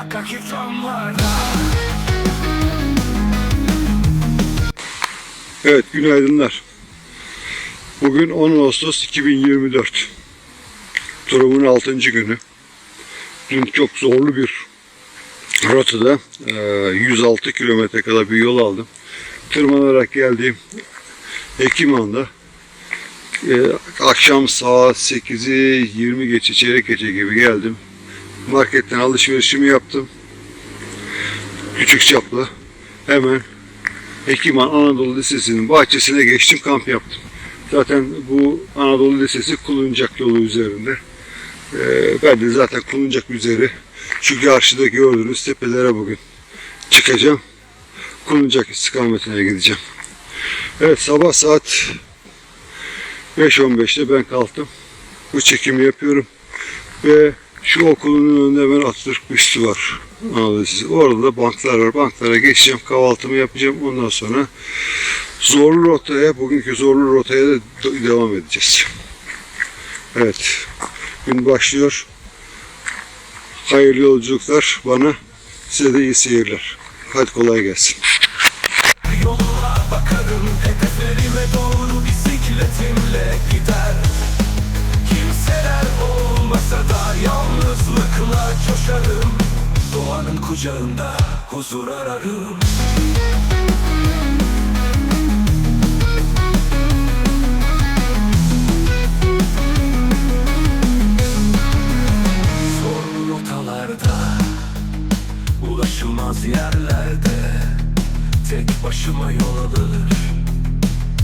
Akaki fanlara Evet, günaydınlar. Bugün 10 Ağustos 2024. Turumun 6. günü. Dün çok zorlu bir rotada e, 106 kilometre kadar bir yol aldım. Tırmanarak geldiğim Ekiman'da e, akşam saat 8'i 20 geçe çeyrek geçe gibi geldim. Marketten alışverişimi yaptım. Küçük çaplı. Hemen Hekiman Anadolu Lisesi'nin bahçesine geçtim kamp yaptım. Zaten bu Anadolu Lisesi Kuluncak yolu üzerinde. Ee, ben de zaten Kuluncak üzeri şu karşıda gördüğünüz tepelere bugün çıkacağım. Kuluncak istikametine gideceğim. Evet sabah saat 5.15'te ben kalktım. Bu çekimi yapıyorum. Ve şu okulun önünde hemen Atatürk büstü var. Anadolu Lisesi. Orada da banklar var. Banklara geçeceğim. Kahvaltımı yapacağım. Ondan sonra zorlu rotaya, bugünkü zorlu rotaya da de- devam edeceğiz. Evet. Gün başlıyor. Hayırlı yolculuklar bana. Size de iyi seyirler. Hadi kolay gelsin. Yoluna bakarım Hedeflerime doğru bisikletimle gider yalnızlıkla coşarım Doğanın kucağında huzur ararım. Zorlu rotalarda Ulaşılmaz yerlerde Tek başıma yol alır.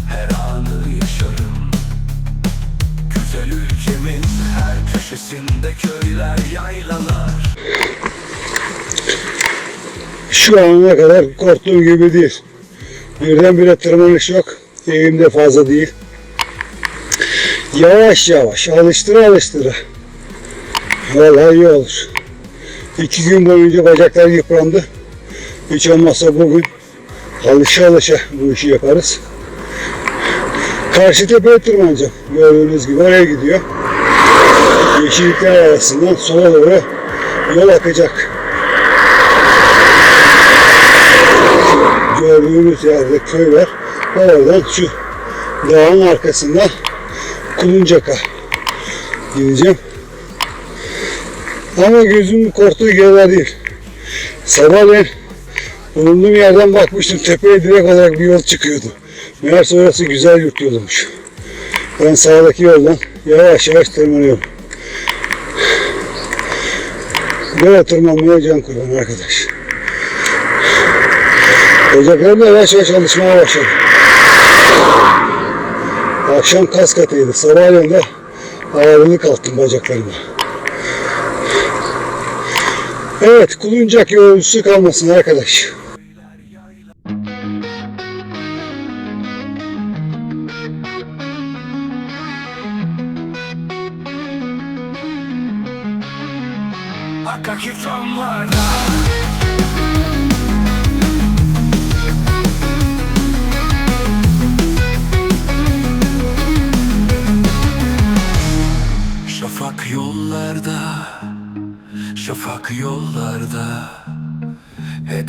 Her anı yaşarım Güzel ülkemin her köşesinde köyler yaylalar Şu ana kadar korktuğum gibi değil. Birdenbire tırmanış yok. Eğimde fazla değil. Yavaş yavaş alıştıra alıştıra. Vallahi iyi olur. İki gün boyunca bacaklar yıprandı. Hiç olmazsa bugün alışa alışa bu işi yaparız. Karşı tepeye tırmanacağım. Gördüğünüz gibi oraya gidiyor. Yeşillikler arasından sola doğru yol akacak. gördüğünüz yerde köy var. Oradan şu dağın arkasından Kuluncak'a gideceğim. Ama gözümün korktuğu yerler değil. Sabahleyin bulunduğum yerden bakmıştım tepeye direkt olarak bir yol çıkıyordu. Meğerse orası güzel yurt yoluymuş. Ben sağdaki yoldan yavaş yavaş tırmanıyorum. Böyle tırmanmaya can kurban arkadaş. Bacaklarım da yavaş yavaş alışmaya başladı. Akşam kas katıydı. Sabahleyin de ağırlık attım bacaklarıma. Evet, kuluncak yolcusu kalmasın arkadaş.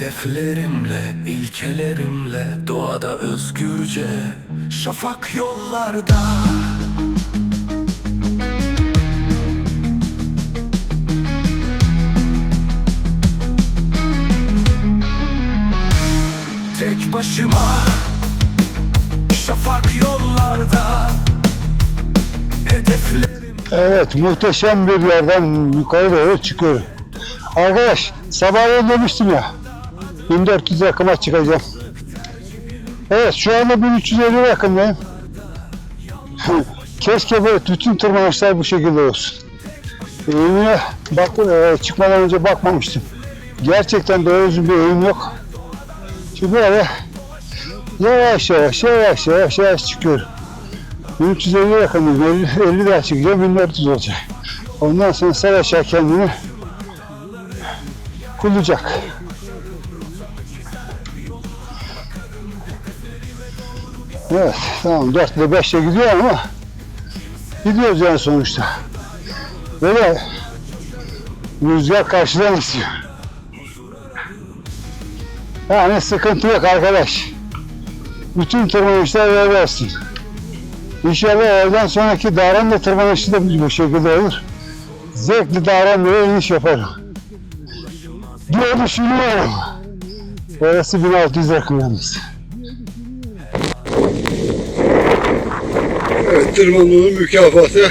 Hedeflerimle, ilkelerimle Doğada özgürce Şafak yollarda Tek başıma Şafak yollarda Hedeflerim Evet, muhteşem bir yerden yukarı doğru çıkıyorum. Arkadaş, sabahleyin demiştim ya, 1400 rakıma çıkacağım. Evet, şu anda 1350 rakımdayım. Keşke böyle bütün tırmanışlar bu şekilde olsun. Eğimine bak, e, çıkmadan önce bakmamıştım. Gerçekten doğru düzgün bir eğim yok. Şimdi böyle yavaş yavaş yavaş yavaş yavaş çıkıyorum. 1350 yakınım. 50, 50 daha çıkacağım. 1400 olacak. Ondan sonra sar aşağı kendini kullayacak. Evet. Tamam. 4 ile 5 ile gidiyor ama gidiyoruz yani sonuçta. Böyle rüzgar karşıdan esiyor. Yani sıkıntı yok arkadaş. Bütün tırmanışlar böyle olsun. İnşallah evden sonraki Daren'de tırmanışı da bu şekilde olur. Zevkli Daren'de iniş yaparım. Diye düşünüyorum. Orası 1600 rakım yalnız. Tırmanmanın mükafatı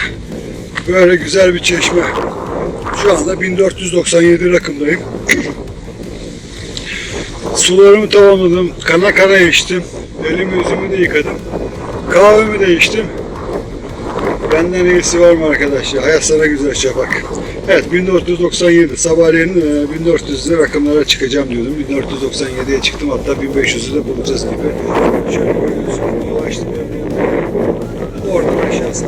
böyle güzel bir çeşme. Şu anda 1497 rakımdayım. Sularımı tamamladım. Kana kana içtim. Elimi yüzümü de yıkadım. Kahvemi de içtim. Benden iyisi var mı arkadaşlar? Hayat sana güzel şafak. Evet 1497 sabahleyin e, 1400'lü rakımlara çıkacağım diyordum. 1497'ye çıktım hatta 1500'ü de bulacağız gibi. Şöyle gördüğünüz gibi dolaştım. Göreceğiz.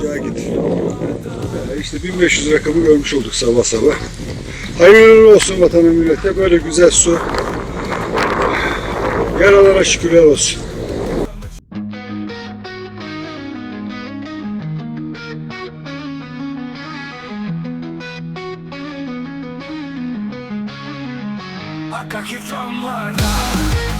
Güzel git. Ee, İşte 1500 rakamı görmüş olduk sabah sabah. Hayırlı olsun vatana millete. Böyle güzel su. Yaralara şükürler olsun. Akaki camlarda Şafak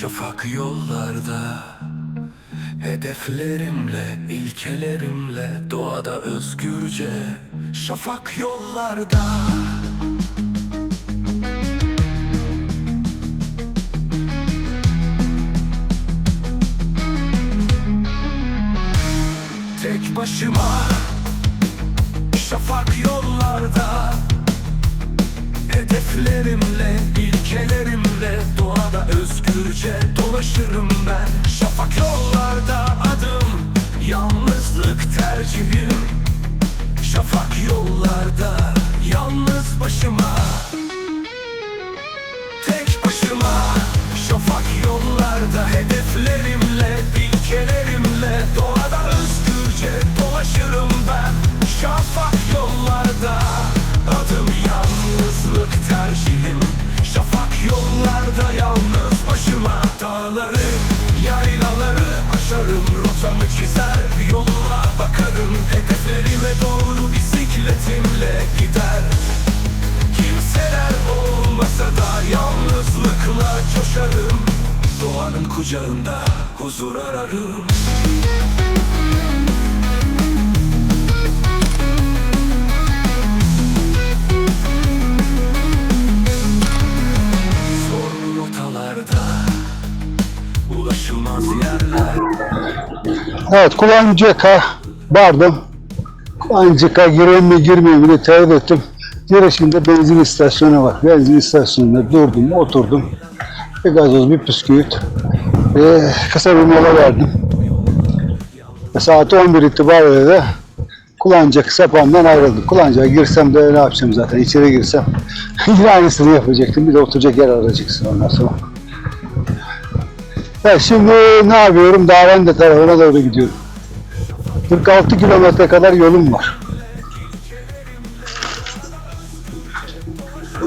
Şafak yollarda Hedeflerimle, ilkelerimle Doğada özgürce Şafak yollarda. Tek başıma Şafak yollarda Hedeflerimle, ilkelerimle Doğada özgürce dolaşırım ben. Şafak yollarda adım Yalnızlık tercihim. Şafak yollarda Yalnız başıma Tek başıma. Şafak yollarda Hedeflerimle, ilkelerimle Doğada özgürce dolaşırım ben. Şafak bakarım Hedeflerime doğru bisikletimle gider. Kimseler olmasa da yalnızlıkla coşarım. Doğanın kucağında huzur ararım. Zorlu rotalarda Ulaşılmaz yerler. Evet Kulancık'a vardım. Kulancık'a gireyim mi girmeyeyim mi tereddüt ettim. Girişinde benzin istasyonu var. Benzin istasyonunda durdum, oturdum. Bir gazoz, bir püsküvit. Ee, kısa bir mola verdim. Ve saat 11 itibariyle de Kulancık sapandan ayrıldım. Kulancık'a girsem de ne yapacağım zaten içeri girsem. Yine aynısını yapacaktım. Bir de oturacak yer arayacaksın ondan sonra. Ben şimdi ne yapıyorum? Davende tarafına doğru gidiyorum. 46 kilometre kadar yolum var.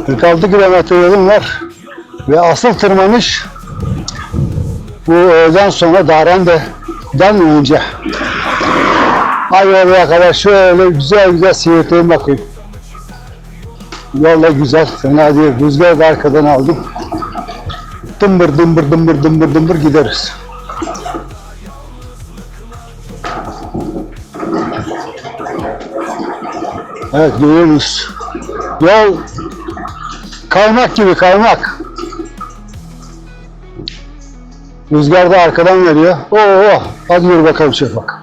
46 kilometre yolum var. Ve asıl tırmanış bu öğleden sonra Darende'den önce. Ay oraya kadar şöyle güzel güzel seyreteyim bakayım. Yolla güzel, fena değil. Rüzgarı da arkadan aldım dımbır dımbır dımbır dımbır dımbır gideriz. Evet görüyoruz. Yol kaymak gibi kaymak. Rüzgar da arkadan veriyor. Oo, hadi yürü bakalım Şafak.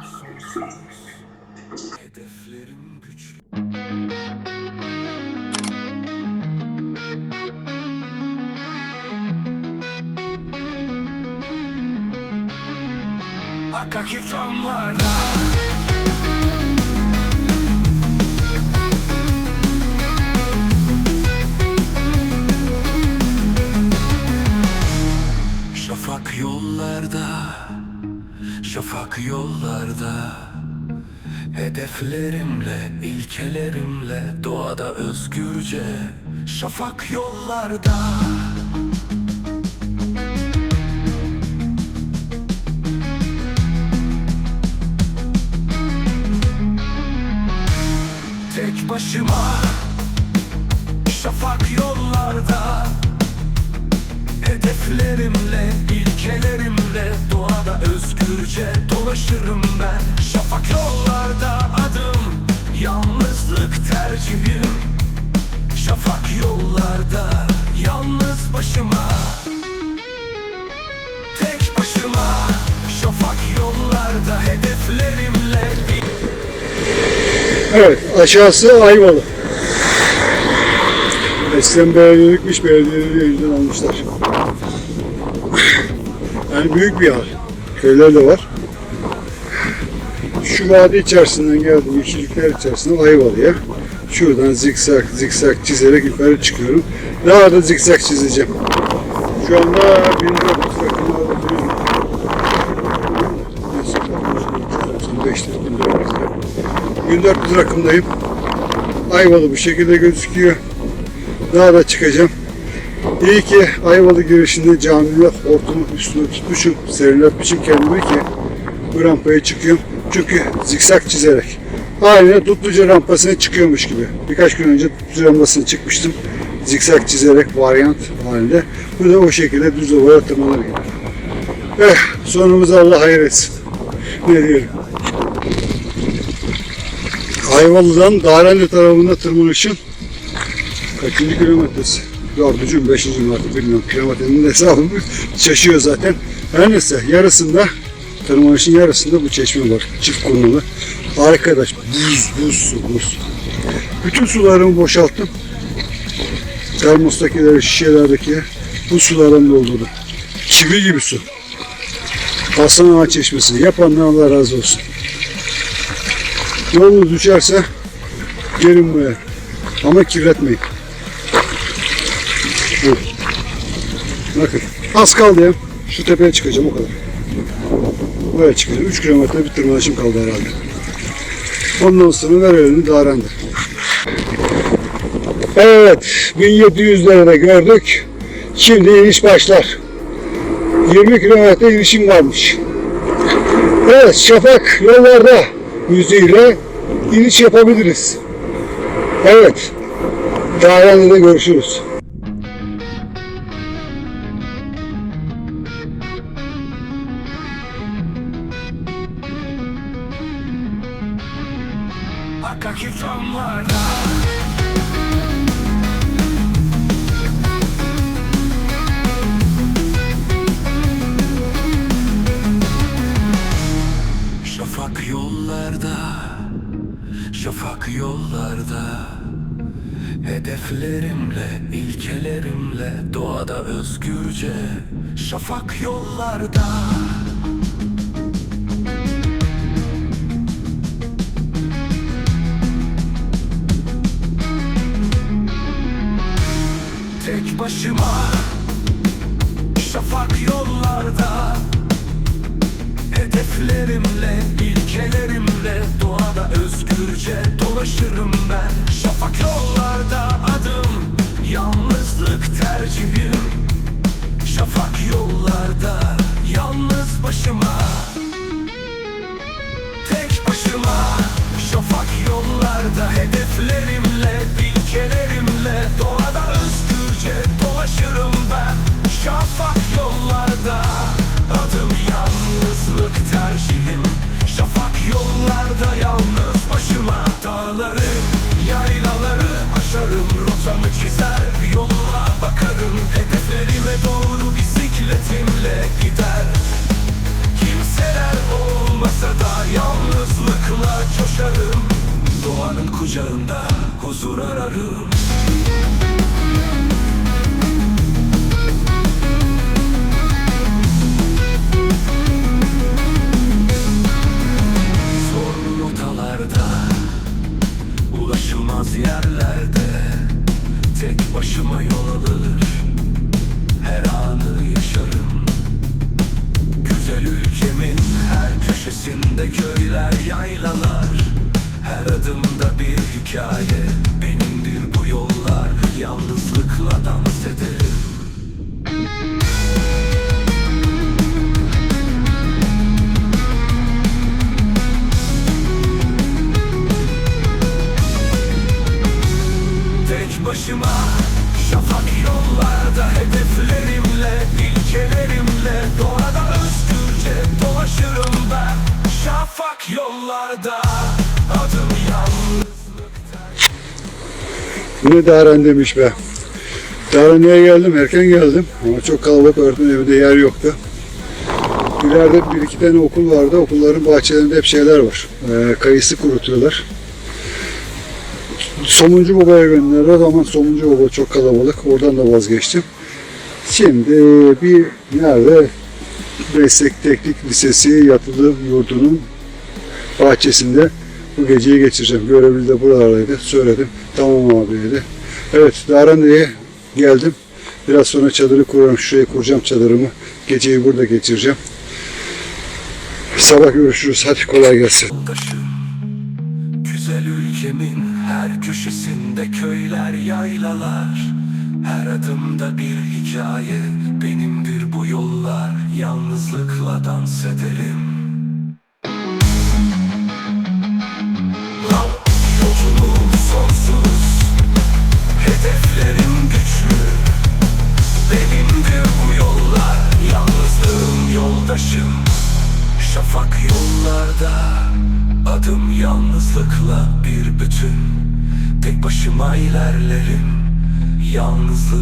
Hedeflerimle, ilkelerimle doğada özgürce Şafak yollarda. Tek başıma Şafak yollarda. Hedeflerimle, ilkelerimle Doğada özgürce dolaşırım ben Şafak yollarda adım Yalnızlık tercihim Şafak yollarda Yalnız başıma Tek başıma Şafak yollarda Hedeflerimle Evet, aşağısı Ayvalı. Eskiden belediyelikmiş, belediyeleri elinden almışlar. Yani büyük bir yer. Köyler de var. Şu vadi içerisinden geldim, yeşillikler içerisinde Ayvalı'ya. Şuradan zikzak zikzak çizerek yukarı çıkıyorum. Daha da zikzak çizeceğim. Şu anda 1400 rakımlarda duruyorum. 5 1400 rakımdayım. Ayvalı bu şekilde gözüküyor. Daha da çıkacağım. İyi ki Ayvalı girişinde camide hortumu üstüne tutmuşum, serinletmişim kendimi ki bu rampaya çıkıyorum. Çünkü zikzak çizerek. Aynı Tutluca rampasına çıkıyormuş gibi. Birkaç gün önce Tutluca rampasına çıkmıştım. Zikzak çizerek varyant halinde. Bu da o şekilde düz ovaya tırmanır gibi. Eh, sonumuzu Allah hayır etsin. Ne diyelim. Ayvalı'dan Darende tarafında tırmanışın kaçıncı kilometresi? Dördüncü mü, beşinci mi artık bilmiyorum. Kilometrenin hesabı şaşıyor zaten. Her neyse yarısında, tırmanışın yarısında bu çeşme var. Çift kurnalı. Arkadaş buz, buz su, buz. Bütün sularımı boşalttım. Termostakileri, şişelerdeki bu sularımı doldurdum. Çivi gibi su. Aslan Ağa Çeşmesi. Yapandan Allah razı olsun. Yolunuz düşerse gelin buraya. Ama kirletmeyin. Bakın az kaldı ya. Şu tepeye çıkacağım o kadar. Buraya çıkacağım. 3 kilometre bir tırmanışım kaldı herhalde. Ondan sonra ver elini Daran'da. Evet. 1700'leri de gördük. Şimdi iniş başlar. 20 kilometre inişim varmış. Evet, Şafak yollarda müziğiyle iniş yapabiliriz. Evet, Dayanlı'da görüşürüz. Şafak yollarda Hedeflerimle, ilkelerimle Doğada özgürce Şafak yollarda. Tek başıma Şafak yollarda Hedeflerimle, ilkelerimle Doğada özgürce dolaşırım ben. Şafak yollarda adım Yalnızlık tercihim. Şafak yollarda Yalnız başıma. Tek başıma. Şafak yollarda Hedeflerimle, ilkelerimle Doğada özgürce dolaşırım ben. Şafak yollarda Adım yalnızlık tercihim yalnızlıkla coşarım. Doğanın kucağında huzur ararım. Zorlu rotalarda Ulaşılmaz yerlerde Tek başıma yol ötesinde köyler yaylalar. Her adımda bir hikaye. Benimdir bu yollar. Yalnızlıkla dans ederim. Tek başıma Şafak yollarda Hedeflerimle, ilkelerimle Doğada dolaşırım ben Şafak yollarda Adım yalnız Ne Daren demiş be. Daren'e geldim, erken geldim. Ama çok kalabalık öğretmen evinde yer yoktu. İleride bir iki tane okul vardı. Okulların bahçelerinde hep şeyler var. Ee, kayısı kurutuyorlar. Somuncu Baba'ya gönderdi. O zaman Somuncu Baba çok kalabalık. Oradan da vazgeçtim. Şimdi bir nerede Meslek Teknik Lisesi yatılı yurdunun bahçesinde bu geceyi geçireceğim. Görevli de buralardaydı. Söyledim. Tamam abi dedi. Evet Darande'ye geldim. Biraz sonra çadırı kuruyorum. Şuraya kuracağım çadırımı. Geceyi burada geçireceğim. Sabah görüşürüz. Hadi kolay gelsin. Güzel ülkemin her köşesinde köyler yaylalar Her adımda bir hikaye benimdir bu yollar Yalnızlıkla dans ederim. Yolculuğum sonsuz Hedeflerim güçlü. Benimdir bu yollar Yalnızlığım yoldaşım. Şafak yollarda Adım yalnızlıkla bir bütün. Tek başıma ilerlerim Yalnızlık